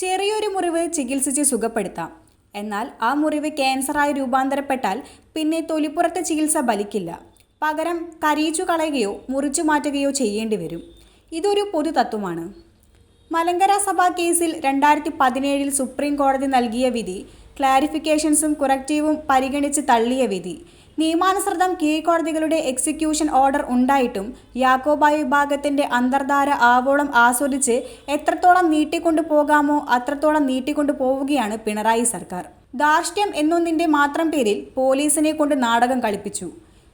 ചെറിയൊരു മുറിവ് ചികിത്സിച്ച് സുഖപ്പെടുത്താം. എന്നാൽ ആ മുറിവ് ക്യാൻസറായി രൂപാന്തരപ്പെട്ടാൽ പിന്നെ തൊലിപ്പുറത്തെ ചികിത്സ ഫലിക്കില്ല പകരം കരയിച്ചു കളയുകയോ മുറിച്ചു മാറ്റുകയോ ചെയ്യേണ്ടി വരും. ഇതൊരു പൊതു തത്വമാണ് മലങ്കര സഭാ കേസിൽ രണ്ടായിരത്തി പതിനേഴിൽ സുപ്രീം കോടതി നൽകിയ വിധി ക്ലാരിഫിക്കേഷൻസും കുറക്റ്റീവും പരിഗണിച്ച് തള്ളിയ വിധി. നിയമാനുസൃതം കീഴ്ക്കോടതികളുടെ എക്സിക്യൂഷൻ ഓർഡർ ഉണ്ടായിട്ടും യാക്കോബായ വിഭാഗത്തിന്റെ അന്തർധാര ആവോളം ആസ്വദിച്ച് എത്രത്തോളം നീട്ടിക്കൊണ്ടു പോകാമോ അത്രത്തോളം നീട്ടിക്കൊണ്ടു പോവുകയാണ് പിണറായി സർക്കാർ. ധാർഷ്ട്യം എന്നൊന്നിന്റെ മാത്രം പേരിൽ പോലീസിനെ കൊണ്ട് നാടകം കളിപ്പിച്ചു.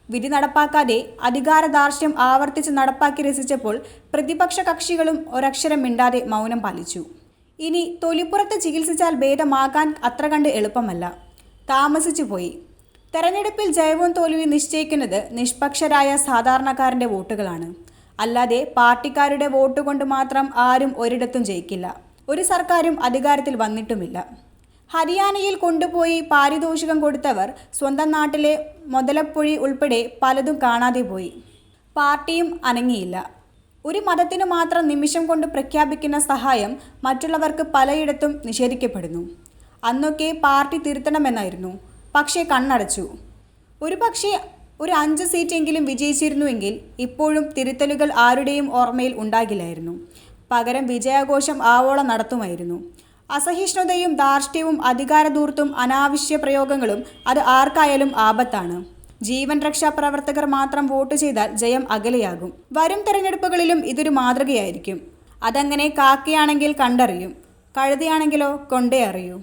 വിധി നടപ്പാക്കാതെ അധികാര ധാർഷ്ട്യം ആവർത്തിച്ച് നടപ്പാക്കി രസിച്ചപ്പോൾ പ്രതിപക്ഷ കക്ഷികളും ഒരക്ഷരം മിണ്ടാതെ മൗനം പാലിച്ചു. ഇനി തൊലിപ്പുറത്ത് ചികിത്സിച്ചാൽ ഭേദമാകാൻ അത്ര കണ്ട് എളുപ്പമല്ല. താമസിച്ചു പോയി തെരഞ്ഞെടുപ്പിൽ ജയവും തോൽവിയും നിശ്ചയിക്കുന്നത് നിഷ്പക്ഷരായ സാധാരണക്കാരന്റെ വോട്ടുകളാണ്. അല്ലാതെ പാർട്ടിക്കാരുടെ വോട്ട് കൊണ്ട് മാത്രം ആരും ഒരിടത്തും ജയിക്കില്ല. ഒരു സർക്കാരും അധികാരത്തിൽ വന്നിട്ടുമില്ല. ഹരിയാനയിൽ കൊണ്ടുപോയി പാരിതോഷികം കൊടുത്തവർ സ്വന്തം നാട്ടിലെ മുതലപ്പുഴി ഉൾപ്പെടെ പലതും കാണാതെ പോയി. പാർട്ടിയും അനങ്ങിയില്ല. ഒരു മതത്തിനു മാത്രം നിമിഷം കൊണ്ട് പ്രഖ്യാപിക്കുന്ന സഹായം മറ്റുള്ളവർക്ക് പലയിടത്തും നിഷേധിക്കപ്പെടുന്നു. അന്നൊക്കെ പാർട്ടി തിരുത്തണമെന്നായിരുന്നു. പക്ഷേ കണ്ണടച്ചു. ഒരു പക്ഷേ ഒരു അഞ്ച് സീറ്റെങ്കിലും വിജയിച്ചിരുന്നുവെങ്കിൽ ഇപ്പോഴും തിരുത്തലുകൾ ആരുടെയും ഓർമ്മയിൽ ഉണ്ടാകില്ലായിരുന്നു. പകരം വിജയാഘോഷം ആവോളം നടത്തുമായിരുന്നു. അസഹിഷ്ണുതയും ധാർഷ്ട്യവും അധികാരധൂർത്തും അനാവശ്യ പ്രയോഗങ്ങളും അത് ആർക്കായാലും ആപത്താണ്. ജീവൻ രക്ഷാ പ്രവർത്തകർ മാത്രം വോട്ട് ചെയ്താൽ ജയം അകലെയാകും. വരും തെരഞ്ഞെടുപ്പുകളിലും ഇതൊരു മാതൃകയായിരിക്കും. അതങ്ങനെ കാക്കയാണെങ്കിൽ കണ്ടറിയും. കഴുതയാണെങ്കിലോ കൊണ്ടേ അറിയൂ.